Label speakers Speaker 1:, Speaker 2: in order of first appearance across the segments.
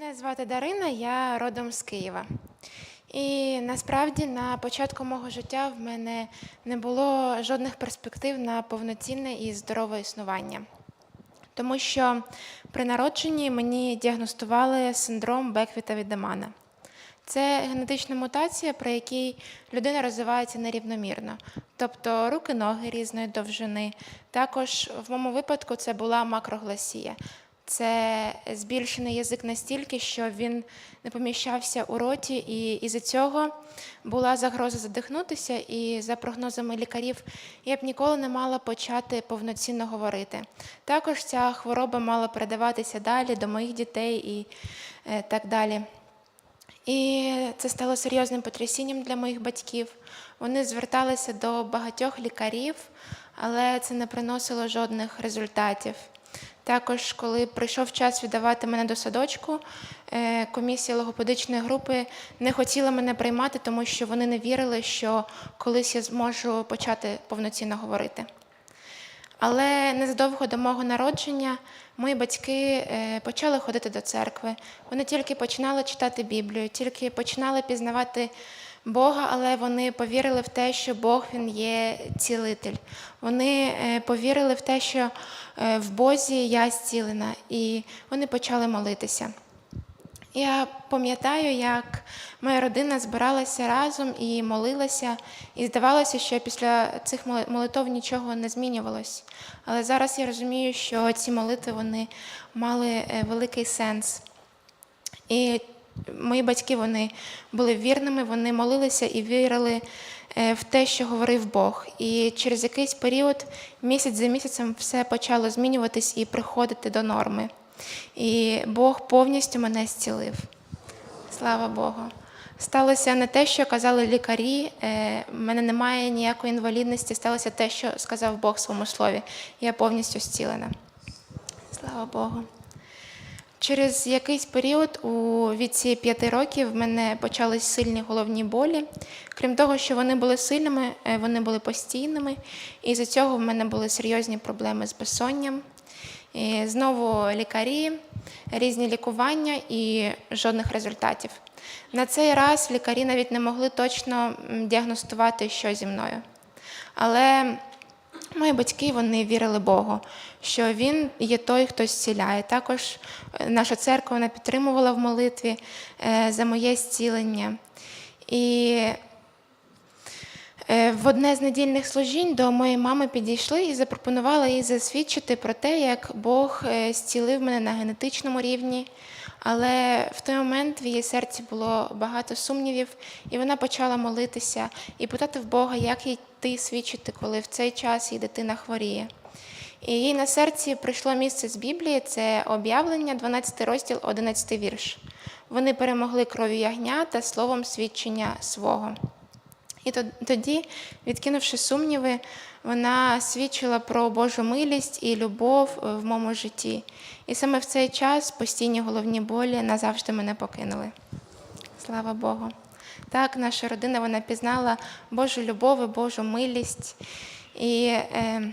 Speaker 1: Мене звати Дарина, я родом з Києва. І насправді на початку мого життя в мене не було жодних перспектив на повноцінне і здорове існування. Тому що при народженні мені діагностували синдром Беквіта Відемана. Це генетична мутація, при якій людина розвивається нерівномірно, тобто руки, ноги різної довжини. Також в моєму випадку це була макрогласія. Це збільшений язик настільки, що він не поміщався у роті, і із-за цього була загроза задихнутися. І за прогнозами лікарів я б ніколи не мала почати повноцінно говорити. Також ця хвороба мала передаватися далі до моїх дітей і е, так далі. І це стало серйозним потрясінням для моїх батьків. Вони зверталися до багатьох лікарів, але це не приносило жодних результатів. Також, коли прийшов час віддавати мене до садочку, е, комісія логопедичної групи не хотіла мене приймати, тому що вони не вірили, що колись я зможу почати повноцінно говорити. Але незадовго до мого народження мої батьки е, почали ходити до церкви. Вони тільки починали читати Біблію, тільки починали пізнавати Бога, але вони повірили в те, що Бог він є цілитель. Вони е, повірили в те, що е, в Бозі я зцілена, і вони почали молитися. Я пам'ятаю, як моя родина збиралася разом і молилася, і здавалося, що після цих моли- молитов нічого не змінювалось. Але зараз я розумію, що ці молитви вони мали е, великий сенс. І мої батьки вони були вірними, вони молилися і вірили е, в те, що говорив Бог. І через якийсь період, місяць за місяцем, все почало змінюватись і приходити до норми. І Бог повністю мене зцілив. Слава Богу. Сталося не те, що казали лікарі, е, в мене немає ніякої інвалідності, сталося те, що сказав Бог в своєму слові. Я повністю зцілена. Слава Богу. Через якийсь період у віці п'яти років в мене почались сильні головні болі. Крім того, що вони були сильними, е, вони були постійними, і з-за цього в мене були серйозні проблеми з безсонням. І знову лікарі, різні лікування і жодних результатів. На цей раз лікарі навіть не могли точно діагностувати, що зі мною. Але Мої батьки вони вірили Богу, що він є той, хто зціляє. Також е, наша церква вона підтримувала в молитві е, за моє зцілення. І е, в одне з недільних служінь до моєї мами підійшли і запропонували їй засвідчити про те, як Бог зцілив мене на генетичному рівні. Але в той момент в її серці було багато сумнівів, і вона почала молитися і питати в Бога, як їй йти свідчити, коли в цей час її дитина хворіє. І їй на серці прийшло місце з Біблії, це об'явлення, 12 розділ, 11 вірш. Вони перемогли кров'ю ягня та словом свідчення свого. І тоді, відкинувши сумніви, вона свідчила про Божу милість і любов е, в моєму житті. І саме в цей час постійні головні болі назавжди мене покинули. Слава Богу. Так, наша родина вона пізнала Божу любов Божу милість. І, е,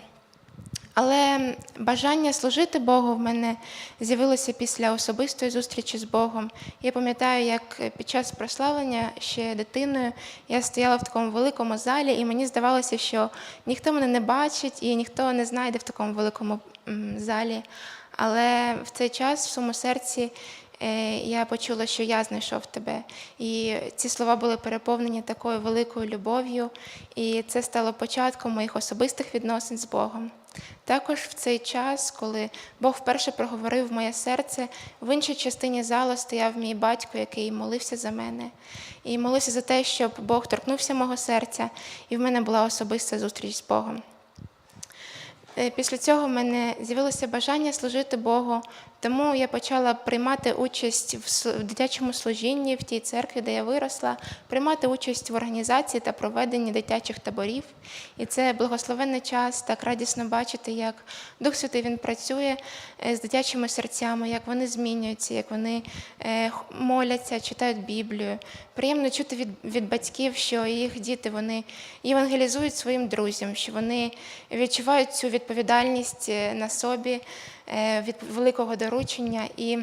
Speaker 1: але бажання служити Богу в мене з'явилося після особистої зустрічі з Богом. Я пам'ятаю, як під час прославлення ще дитиною я стояла в такому великому залі, і мені здавалося, що ніхто мене не бачить і ніхто не знайде в такому великому залі. Але в цей час в своєму серці я почула, що я знайшов тебе. І ці слова були переповнені такою великою любов'ю, і це стало початком моїх особистих відносин з Богом. Також в цей час, коли Бог вперше проговорив в моє серце, в іншій частині залу стояв мій батько, який молився за мене, і молився за те, щоб Бог торкнувся мого серця, і в мене була особиста зустріч з Богом. Е, Після цього в мене з'явилося бажання служити Богу, тому я почала приймати участь в дитячому служінні в тій церкві, де я виросла, приймати участь в організації та проведенні дитячих таборів. І це благословенний час, так радісно бачити, як Дух Святий він працює е, з дитячими серцями, як вони змінюються, як вони е, моляться, читають Біблію. Приємно чути від, від батьків, що їх діти вони євангелізують своїм друзям, що вони відчувають цю відповідальність е, на собі е, від великого доручення і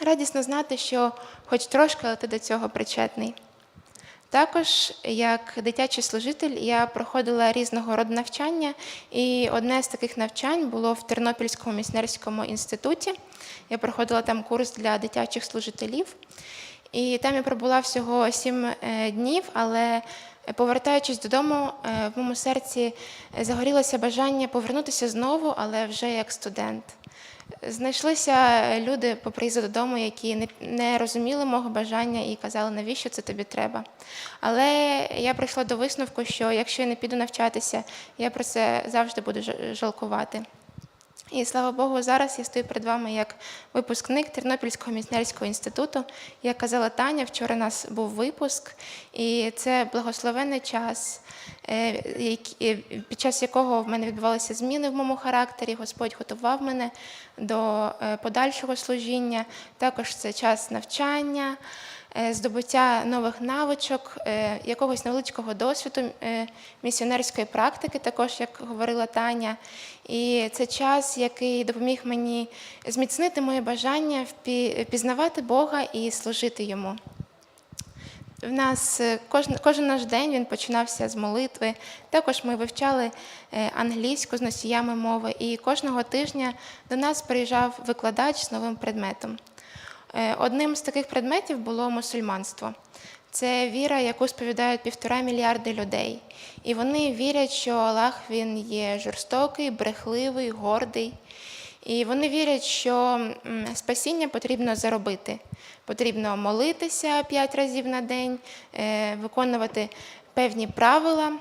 Speaker 1: Радісно знати, що хоч трошки, але ти до цього причетний. Також, як дитячий служитель, я проходила різного роду навчання, і одне з таких навчань було в Тернопільському міснерському інституті. Я проходила там курс для дитячих служителів. І там я пробула всього сім е, днів, але повертаючись додому, е, в моєму серці загорілося бажання повернутися знову, але вже як студент. Знайшлися люди по приїзду додому, які не розуміли мого бажання і казали, навіщо це тобі треба. Але я прийшла до висновку, що якщо я не піду навчатися, я про це завжди буду жалкувати. І слава Богу, зараз я стою перед вами як випускник Тернопільського міцнерського інституту. Як казала Таня, вчора у нас був випуск, і це благословенний час, е, е, під час якого в мене відбувалися зміни в моєму характері. Господь готував мене до е, подальшого служіння. Також це час навчання, здобуття нових навичок, е, якогось невеличкого досвіду е, місіонерської практики, також як говорила Таня. І це час, який допоміг мені зміцнити моє бажання впі- пізнавати Бога і служити йому. В нас е, кожен, кожен наш день він починався з молитви. Також ми вивчали е, англійську з носіями мови, і кожного тижня до нас приїжджав викладач з новим предметом. Е, Одним з таких предметів було мусульманство. Це віра, яку сповідають півтора мільярди людей. І вони вірять, що Аллах він є жорстокий, брехливий, гордий. І вони вірять, що спасіння потрібно заробити. Потрібно молитися п'ять разів на день, е, виконувати певні правила.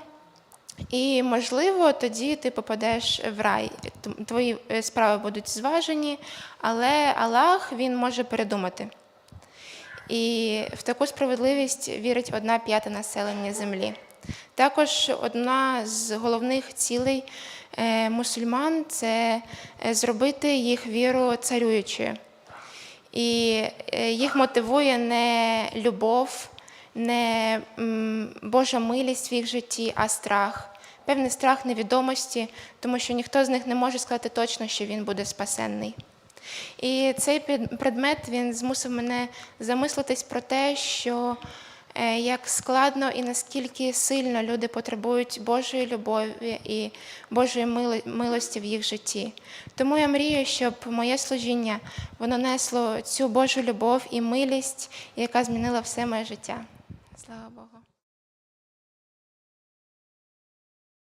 Speaker 1: І, можливо, тоді ти попадеш в рай. Твої е, справи будуть зважені, але Аллах він може передумати. І в таку справедливість вірить одна п'ята населення землі. Також одна з головних цілей е, мусульман це е, зробити їх віру царюючою. І їх мотивує не любов, не Божа милість в їх житті, а страх. Певний страх невідомості, тому що ніхто з них не може сказати точно, що він буде спасенний. І цей предмет він змусив мене замислитись про те, що е, як складно і наскільки сильно люди потребують Божої любові і Божої милості в їх житті. Тому я мрію, щоб моє служіння воно несло цю Божу любов і милість, яка змінила все моє життя. Слава Богу.